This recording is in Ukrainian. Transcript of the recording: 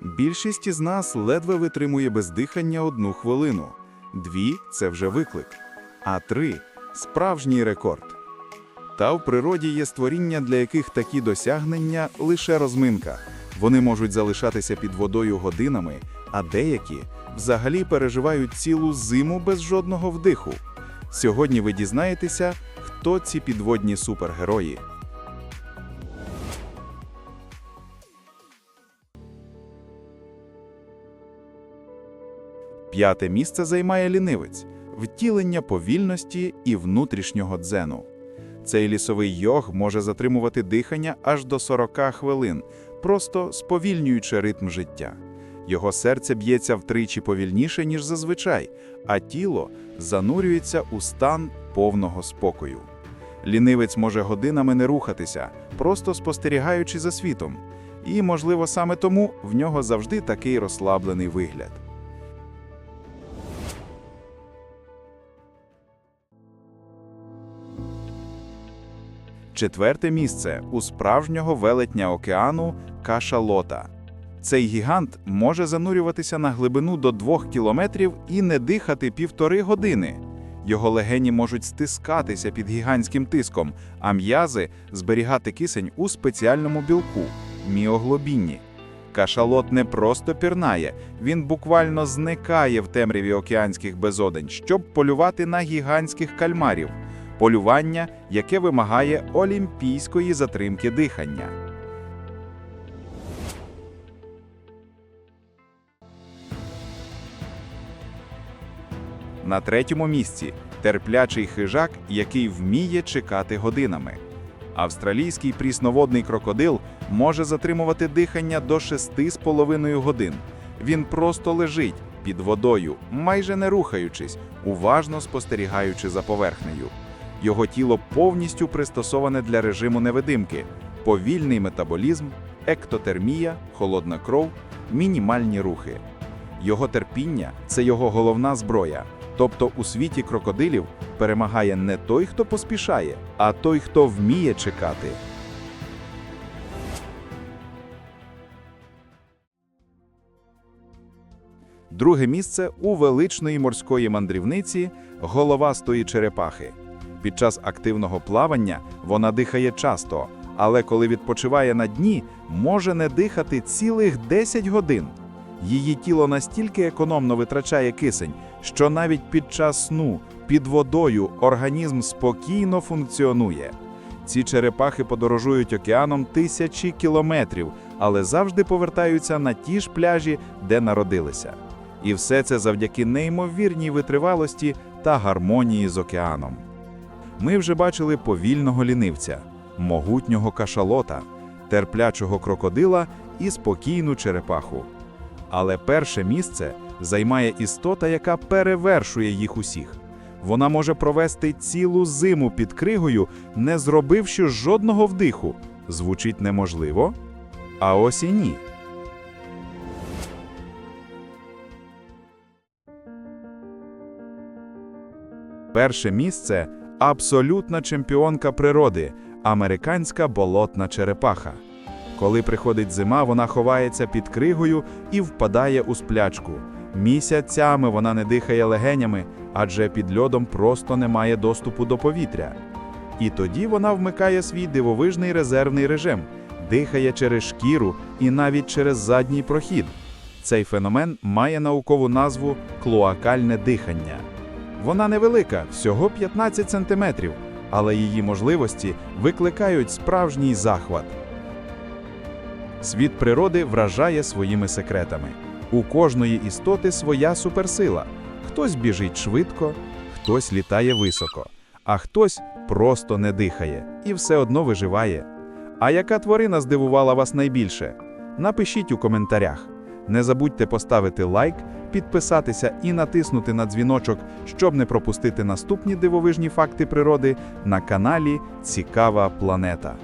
Більшість із нас ледве витримує без дихання одну хвилину. Дві це вже виклик, а три справжній рекорд. Та в природі є створіння, для яких такі досягнення лише розминка. Вони можуть залишатися під водою годинами, а деякі взагалі переживають цілу зиму без жодного вдиху. Сьогодні ви дізнаєтеся, хто ці підводні супергерої. П'яте місце займає лінивець втілення повільності і внутрішнього дзену. Цей лісовий йог може затримувати дихання аж до 40 хвилин, просто сповільнюючи ритм життя. Його серце б'ється втричі повільніше, ніж зазвичай, а тіло занурюється у стан повного спокою. Лінивець може годинами не рухатися, просто спостерігаючи за світом. І, можливо, саме тому в нього завжди такий розслаблений вигляд. Четверте місце у справжнього велетня океану кашалота. Цей гігант може занурюватися на глибину до 2 кілометрів і не дихати півтори години. Його легені можуть стискатися під гігантським тиском, а м'язи зберігати кисень у спеціальному білку міоглобіні. Кашалот не просто пірнає, він буквально зникає в темряві океанських безодень, щоб полювати на гігантських кальмарів полювання, яке вимагає олімпійської затримки дихання. На третьому місці терплячий хижак, який вміє чекати годинами. Австралійський прісноводний крокодил може затримувати дихання до 6,5 годин. Він просто лежить під водою, майже не рухаючись, уважно спостерігаючи за поверхнею. Його тіло повністю пристосоване для режиму невидимки, повільний метаболізм, ектотермія, холодна кров, мінімальні рухи. Його терпіння це його головна зброя. Тобто у світі крокодилів перемагає не той, хто поспішає, а той, хто вміє чекати. Друге місце у величної морської мандрівниці головастої черепахи. Під час активного плавання вона дихає часто, але коли відпочиває на дні, може не дихати цілих 10 годин. Її тіло настільки економно витрачає кисень, що навіть під час сну під водою організм спокійно функціонує. Ці черепахи подорожують океаном тисячі кілометрів, але завжди повертаються на ті ж пляжі, де народилися. І все це завдяки неймовірній витривалості та гармонії з океаном. Ми вже бачили повільного лінивця, могутнього кашалота, терплячого крокодила і спокійну черепаху. Але перше місце займає істота, яка перевершує їх усіх. Вона може провести цілу зиму під кригою, не зробивши жодного вдиху. Звучить неможливо? А ось і ні. Перше місце абсолютна чемпіонка природи американська болотна черепаха. Коли приходить зима, вона ховається під кригою і впадає у сплячку. Місяцями вона не дихає легенями, адже під льодом просто немає доступу до повітря. І тоді вона вмикає свій дивовижний резервний режим, дихає через шкіру і навіть через задній прохід. Цей феномен має наукову назву клоакальне дихання. Вона невелика, всього 15 сантиметрів, але її можливості викликають справжній захват. Світ природи вражає своїми секретами. У кожної істоти своя суперсила. Хтось біжить швидко, хтось літає високо, а хтось просто не дихає і все одно виживає. А яка тварина здивувала вас найбільше? Напишіть у коментарях. Не забудьте поставити лайк, підписатися і натиснути на дзвіночок, щоб не пропустити наступні дивовижні факти природи на каналі Цікава планета.